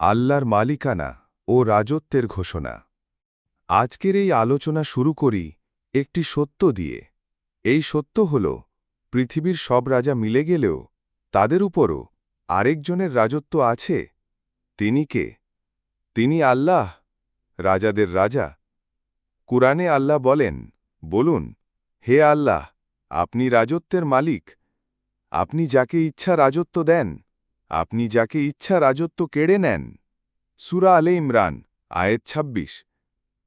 আল্লাহর মালিকানা ও রাজত্বের ঘোষণা। আজকের এই আলোচনা শুরু করি একটি সত্য দিয়ে। এই সত্য হল, পৃথিবীর সব রাজা মিলে গেলেও তাদের উপরও আরেকজনের রাজত্ব আছে। তিনি কে? তিনি আল্লাহ, রাজাদের রাজা। কুরআনে আল্লাহ বলেন, বলুন, হে আল্লাহ, আপনি রাজত্বের মালিক। আপনি যাকে ইচ্ছা রাজত্ব দেন আপনি যাকে ইচ্ছা রাজত্ব কেড়ে নেন। সুরা আলে ইমরান, আয়েত ২৬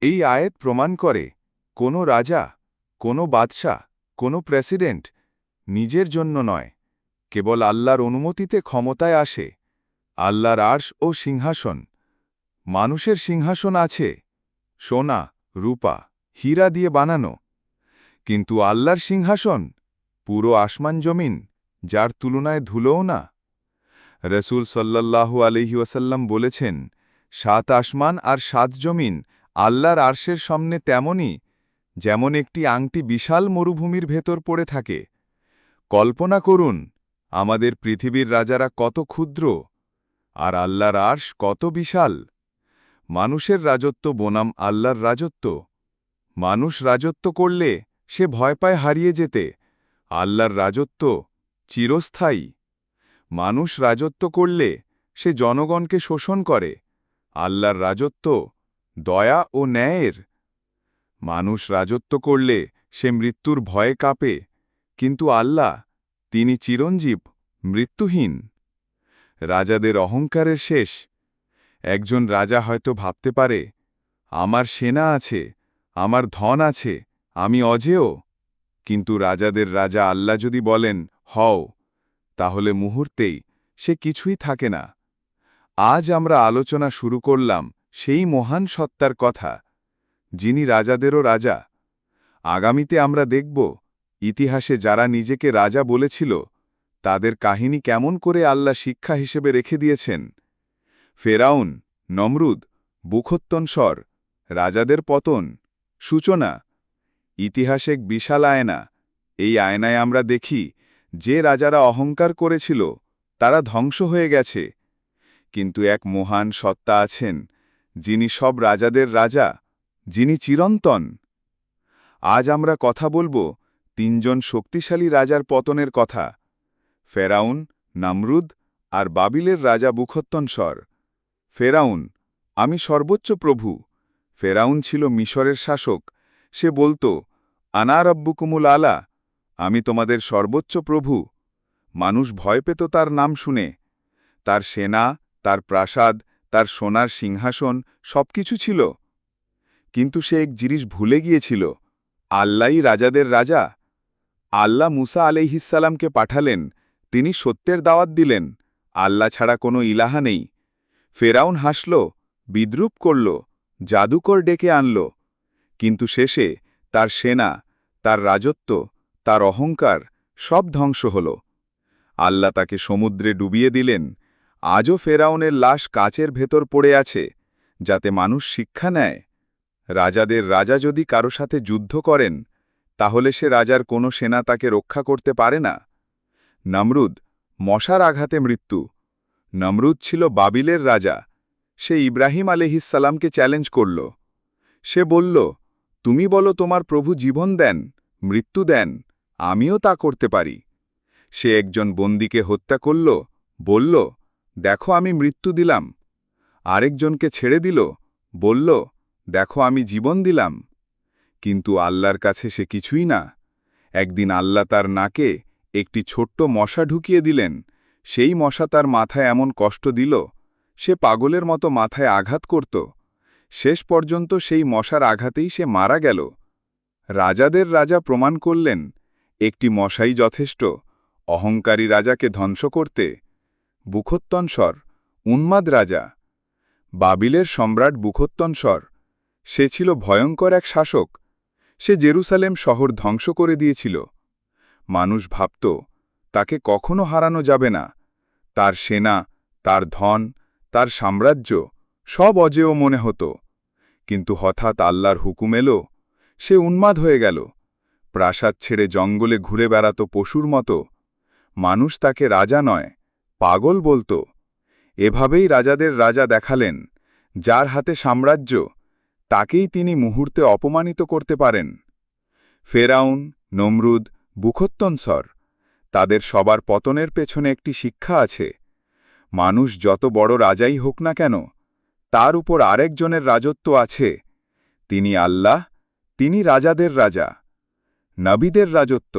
এই আয়েত প্রমাণ করে, কোনো রাজা, কোনো বাদশাহ, কোনো প্রেসিডেন্ট নিজের জন্য নয়, কেবল আল্লাহর অনুমতিতে ক্ষমতায় আসে, আল্লাহর আর্শ ও সিংহাসন। মানুষের সিংহাসন আছে, সোনা, রূপা, হীরা দিয়ে বানানো। কিন্তু আল্লাহর সিংহাসন, পুরো আসমান জমিন, যার তুলনায় ধুলোও না। রসুল সাল্লাল্লাহু আলহি ওয়াসাল্লাম বলেছেন, সাত আসমান আর সাত জমিন আল্লাহর আর্শের সামনে তেমনই, যেমন একটি আংটি বিশাল মরুভূমির ভেতর পড়ে থাকে। কল্পনা করুন, আমাদের পৃথিবীর রাজারা কত ক্ষুদ্র, আর আল্লাহর আর্শ কত বিশাল। মানুষের রাজত্ব বনাম আল্লাহর রাজত্ব। মানুষ রাজত্ব করলে সে ভয় পায় হারিয়ে যেতে। আল্লাহর রাজত্ব চিরস্থায়ী। মানুষ রাজত্ব করলে সে জনগণকে শোষণ করে, আল্লাহর রাজত্ব দয়া ও ন্যায়ের। মানুষ রাজত্ব করলে সে মৃত্যুর ভয়ে কাঁপে, কিন্তু আল্লাহ তিনি চিরঞ্জীব, মৃত্যুহীন। রাজাদের অহংকারের শেষ। একজন রাজা হয়তো ভাবতে পারে, আমার সেনা আছে, আমার ধন আছে, আমি অজেয়। কিন্তু রাজাদের রাজা আল্লাহ যদি বলেন, হও তাহলে মুহূর্তেই সে কিছুই থাকে না। আজ আমরা আলোচনা শুরু করলাম সেই মহান সত্তার কথা, যিনি রাজাদেরও রাজা। আগামীতে আমরা দেখব ইতিহাসে যারা নিজেকে রাজা বলেছিল, তাদের কাহিনী কেমন করে আল্লাহ শিক্ষা হিসেবে রেখে দিয়েছেন। ফেরাউন, নমরুদ বুখত্তনস্বর রাজাদের পতন, সূচনা, ইতিহাস এক বিশাল আয়না, এই আয়নায় আমরা দেখি যে রাজারা অহংকার করেছিল, তারা ধ্বংস হয়ে গেছে। কিন্তু এক মহান সত্তা আছেন, যিনি সব রাজাদের রাজা, যিনি চিরন্তন। আজ আমরা কথা বলব তিনজন শক্তিশালী রাজার পতনের কথা, ফেরাউন, নামরুদ আর বাবিলের রাজা বুখত্তনস্বর। ফেরাউন, আমি সর্বোচ্চ প্রভু। ফেরাউন ছিল মিশরের শাসক। সে বলতো আনারব্বুকুমুল আলা আমি তোমাদের সর্বোচ্চ প্রভু। মানুষ ভয় পেত তার নাম শুনে। তার সেনা, তার প্রাসাদ, তার সোনার সিংহাসন সবকিছু ছিল। কিন্তু সে এক জিনিস ভুলে গিয়েছিল। আল্লাহই রাজাদের রাজা। আল্লাহ মুসা আলাইহিসাল্লামকে পাঠালেন। তিনি সত্যের দাওয়াত দিলেন। আল্লাহ ছাড়া কোনো ইলাহা নেই। ফেরাউন হাসল, বিদ্রুপ করল, জাদুকর ডেকে আনল। কিন্তু শেষে তার সেনা, তার রাজত্ব তার অহংকার সব ধ্বংস হল। আল্লাহ তাকে সমুদ্রে ডুবিয়ে দিলেন। আজও ফেরাউনের লাশ কাচের ভেতর পড়ে আছে, যাতে মানুষ শিক্ষা নেয়। রাজাদের রাজা যদি কারও সাথে যুদ্ধ করেন, তাহলে সে রাজার কোনো সেনা তাকে রক্ষা করতে পারে না। নমরুদ, মশার আঘাতে মৃত্যু। নমরুদ ছিল বাবিলের রাজা। সে ইব্রাহিম আলহিসাল্লামকে চ্যালেঞ্জ করল। সে বলল, তুমি বলো, তোমার প্রভু জীবন দেন, মৃত্যু দেন। আমিও তা করতে পারি। সে একজন বন্দিকে হত্যা করল, বলল, দেখো আমি মৃত্যু দিলাম। আরেকজনকে ছেড়ে দিল, বলল, দেখো আমি জীবন দিলাম। কিন্তু আল্লাহর কাছে সে কিছুই না। একদিন আল্লাহ তার নাকে একটি ছোট্ট মশা ঢুকিয়ে দিলেন। সেই মশা তার মাথায় এমন কষ্ট দিল, সে পাগলের মতো মাথায় আঘাত করত। শেষ পর্যন্ত সেই মশার আঘাতেই সে মারা গেল। রাজাদের রাজা প্রমাণ করলেন একটি মশাই যথেষ্ট, অহংকারী রাজাকে ধ্বংস করতে। বুখত্তনস্বর, উন্মাদ রাজা। বাবিলের সম্রাট বুখত্তনস্বর, সে ছিল ভয়ঙ্কর এক শাসক। সে জেরুসালেম শহর ধ্বংস করে দিয়েছিল। মানুষ ভাবত, তাকে কখনো হারানো যাবে না। তার সেনা, তার ধন, তার সাম্রাজ্য, সব অজেয় মনে হতো। কিন্তু হঠাৎ আল্লাহর হুকুম এলো, সে উন্মাদ হয়ে গেল। প্রাসাদ ছেড়ে জঙ্গলে ঘুরে বেড়াত পশুর মতো। মানুষ তাকে রাজা নয়, পাগল বলতো। এভাবেই রাজাদের রাজা দেখালেন, যার হাতে সাম্রাজ্য, তাকেই তিনি মুহূর্তে অপমানিত করতে পারেন। ফেরাউন, নমরুদ, বুখত্তনসর, তাদের সবার পতনের পেছনে একটি শিক্ষা আছে। মানুষ যত বড় রাজাই হোক না কেন, তার উপর আরেকজনের রাজত্ব আছে। তিনি আল্লাহ, তিনি রাজাদের রাজা। নবীদের রাজত্ব,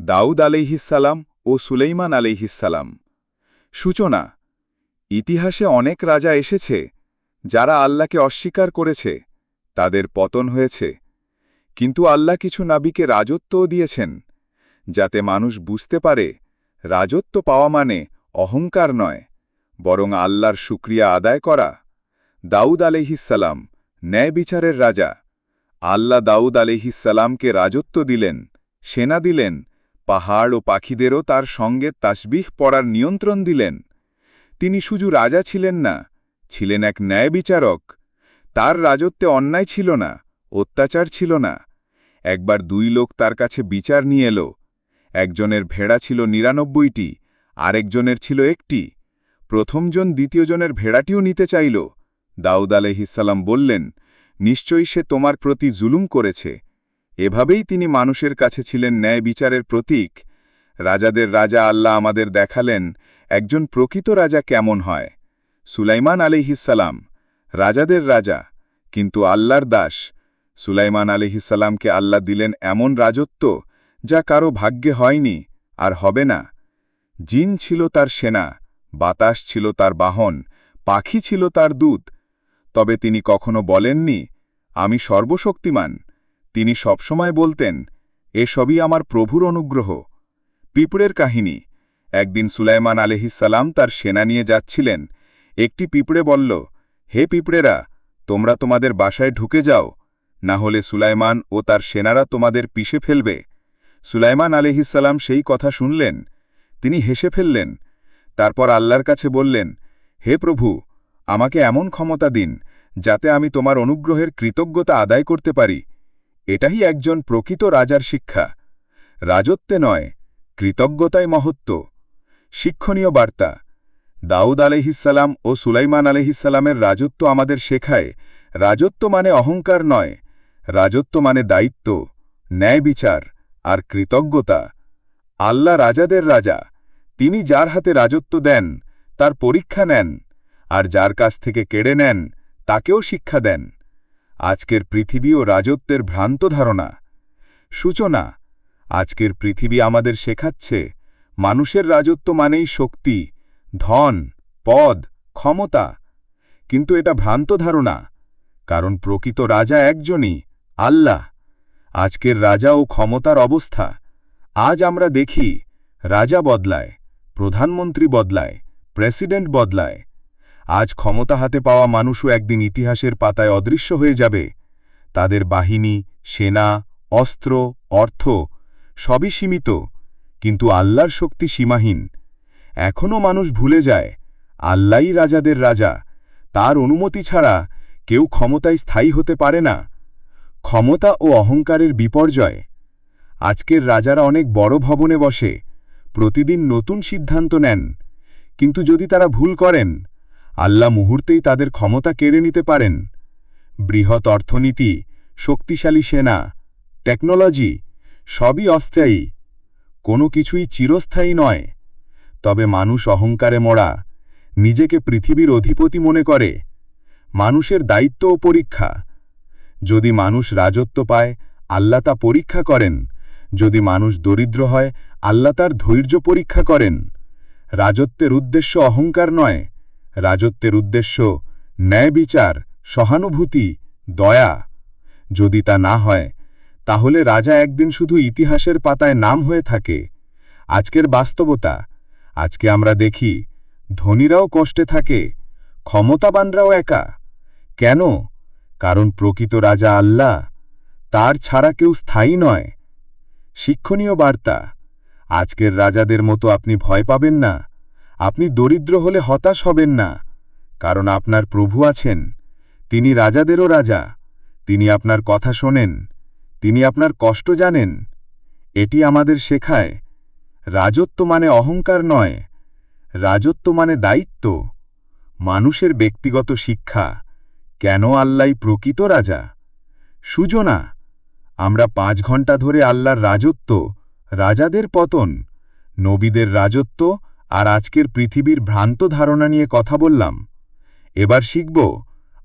দাউদ আলাইহিসালাম ও সুলেইমান আলাইহিসালাম সূচনা, ইতিহাসে অনেক রাজা এসেছে, যারা আল্লাহকে অস্বীকার করেছে, তাদের পতন হয়েছে। কিন্তু আল্লাহ কিছু নাবিকে রাজত্বও দিয়েছেন, যাতে মানুষ বুঝতে পারে, রাজত্ব পাওয়া মানে অহংকার নয়, বরং আল্লাহর শুক্রিয়া আদায় করা। দাউদ আলহিসাল্লাম ন্যায় বিচারের রাজা। আল্লাহ দাউদ আলহিসাল্লামকে রাজত্ব দিলেন, সেনা দিলেন, পাহাড় ও পাখিদেরও তার সঙ্গে তাসবিহ পড়ার নিয়ন্ত্রণ দিলেন। তিনি শুধু রাজা ছিলেন না, ছিলেন এক ন্যায় বিচারক তার রাজত্বে অন্যায় ছিল না, অত্যাচার ছিল না। একবার দুই লোক তার কাছে বিচার নিয়ে এলো। একজনের ভেড়া ছিল নিরানব্বইটি, আরেকজনের ছিল একটি। প্রথমজন দ্বিতীয়জনের ভেড়াটিও নিতে চাইল। দাউদ আলহিসাল্লাম বললেন নিশ্চয়ই সে তোমার প্রতি জুলুম করেছে। এভাবেই তিনি মানুষের কাছে ছিলেন ন্যায় বিচারের প্রতীক। রাজাদের রাজা আল্লাহ আমাদের দেখালেন, একজন প্রকৃত রাজা কেমন হয়। সুলাইমান আলিহিসাল্লাম রাজাদের রাজা, কিন্তু আল্লাহর দাস। সুলাইমান আলিহিসাল্লামকে আল্লাহ দিলেন এমন রাজত্ব, যা কারও ভাগ্যে হয়নি, আর হবে না। জিন ছিল তার সেনা, বাতাস ছিল তার বাহন, পাখি ছিল তার দূত। তবে তিনি কখনো বলেননি আমি সর্বশক্তিমান। তিনি সবসময় বলতেন, এসবই আমার প্রভুর অনুগ্রহ। পিঁপড়ের কাহিনী। একদিন সুলাইমান আলহিসাল্লাম তার সেনা নিয়ে যাচ্ছিলেন। একটি পিঁপড়ে বলল, হে পিঁপড়েরা, তোমরা তোমাদের বাসায় ঢুকে যাও। না হলে সুলাইমান ও তার সেনারা তোমাদের পিষে ফেলবে। সুলাইমান আলহিসাল্লাম সেই কথা শুনলেন। তিনি হেসে ফেললেন। তারপর আল্লাহর কাছে বললেন, হে প্রভু, আমাকে এমন ক্ষমতা দিন যাতে আমি তোমার অনুগ্রহের কৃতজ্ঞতা আদায় করতে পারি। এটাই একজন প্রকৃত রাজার শিক্ষা। রাজত্বে নয়, কৃতজ্ঞতায় মহত্ব। শিক্ষণীয় বার্তা। দাউদ আলহিসাল্লাম ও সুলাইমান আলহিসাল্লামের রাজত্ব আমাদের শেখায়। রাজত্ব মানে অহংকার নয়, রাজত্ব মানে দায়িত্ব, ন্যায় বিচার আর কৃতজ্ঞতা। আল্লাহ রাজাদের রাজা। তিনি যার হাতে রাজত্ব দেন, তার পরীক্ষা নেন আর যার কাছ থেকে কেড়ে নেন তাকেও শিক্ষা দেন। আজকের পৃথিবী ও রাজত্বের ভ্রান্ত ধারণা। সূচনা, আজকের পৃথিবী আমাদের শেখাচ্ছে, মানুষের রাজত্ব মানেই শক্তি, ধন, পদ, ক্ষমতা। কিন্তু এটা ভ্রান্ত ধারণা, কারণ প্রকৃত রাজা একজনই, আল্লাহ। আজকের রাজা ও ক্ষমতার অবস্থা, আজ আমরা দেখি, রাজা বদলায়, প্রধানমন্ত্রী বদলায়, প্রেসিডেন্ট বদলায়। আজ ক্ষমতা হাতে পাওয়া মানুষও একদিন ইতিহাসের পাতায় অদৃশ্য হয়ে যাবে। তাদের বাহিনী, সেনা, অস্ত্র, অর্থ সবই সীমিত, কিন্তু আল্লাহর শক্তি সীমাহীন। এখনও মানুষ ভুলে যায়, আল্লাহই রাজাদের রাজা, তার অনুমতি ছাড়া কেউ ক্ষমতায় স্থায়ী হতে পারে না। ক্ষমতা ও অহংকারের বিপর্যয়। আজকের রাজারা অনেক বড় ভবনে বসে, প্রতিদিন নতুন সিদ্ধান্ত নেন, কিন্তু যদি তারা ভুল করেন আল্লাহ মুহূর্তেই তাদের ক্ষমতা কেড়ে নিতে পারেন। বৃহৎ অর্থনীতি, শক্তিশালী সেনা, টেকনোলজি, সবই অস্থায়ী। কোনো কিছুই চিরস্থায়ী নয়। তবে মানুষ অহংকারে মোড়া নিজেকে পৃথিবীর অধিপতি মনে করে। মানুষের দায়িত্ব ও পরীক্ষা। যদি মানুষ রাজত্ব পায়, আল্লাহ তা পরীক্ষা করেন। যদি মানুষ দরিদ্র হয়, আল্লাহ তার ধৈর্য পরীক্ষা করেন। রাজত্বের উদ্দেশ্য অহংকার নয়। রাজত্বের উদ্দেশ্য ন্যায় বিচার সহানুভূতি, দয়া। যদি তা না হয়, তাহলে রাজা একদিন শুধু ইতিহাসের পাতায় নাম হয়ে থাকে। আজকের বাস্তবতা, আজকে আমরা দেখি, ধনীরাও কষ্টে থাকে, ক্ষমতাবানরাও একা। কেন? কারণ প্রকৃত রাজা আল্লাহ, তার ছাড়া কেউ স্থায়ী নয়। শিক্ষণীয় বার্তা, আজকের রাজাদের মতো আপনি ভয় পাবেন না। আপনি দরিদ্র হলে হতাশ হবেন না, কারণ আপনার প্রভু আছেন। তিনি রাজাদেরও রাজা। তিনি আপনার কথা শোনেন। তিনি আপনার কষ্ট জানেন। এটি আমাদের শেখায়। রাজত্ব মানে অহংকার নয়। রাজত্ব মানে দায়িত্ব। মানুষের ব্যক্তিগত শিক্ষা। কেন আল্লাই প্রকৃত রাজা? সুজনা, আমরা পাঁচ ঘণ্টা ধরে আল্লাহর রাজত্ব, রাজাদের পতন, নবীদের রাজত্ব আর আজকের পৃথিবীর ভ্রান্ত ধারণা নিয়ে কথা বললাম। এবার শিখব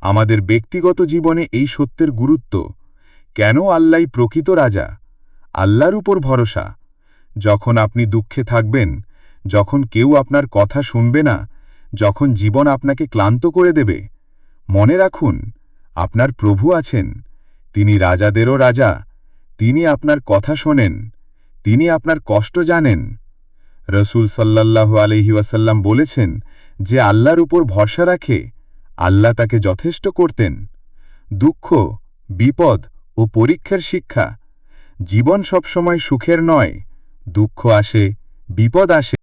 আমাদের ব্যক্তিগত জীবনে এই সত্যের গুরুত্ব। কেন আল্লাই প্রকৃত রাজা? আল্লাহর উপর ভরসা। যখন আপনি দুঃখে থাকবেন, যখন কেউ আপনার কথা শুনবে না, যখন জীবন আপনাকে ক্লান্ত করে দেবে, মনে রাখুন, আপনার প্রভু আছেন। তিনি রাজাদেরও রাজা, তিনি আপনার কথা শোনেন, তিনি আপনার কষ্ট জানেন। রসুল সাল্লাহ আলহি ওয়াসাল্লাম বলেছেন যে আল্লাহর উপর ভরসা রাখে, আল্লাহ তাকে যথেষ্ট করতেন। দুঃখ, বিপদ ও পরীক্ষার শিক্ষা। জীবন সবসময় সুখের নয়, দুঃখ আসে, বিপদ আসে।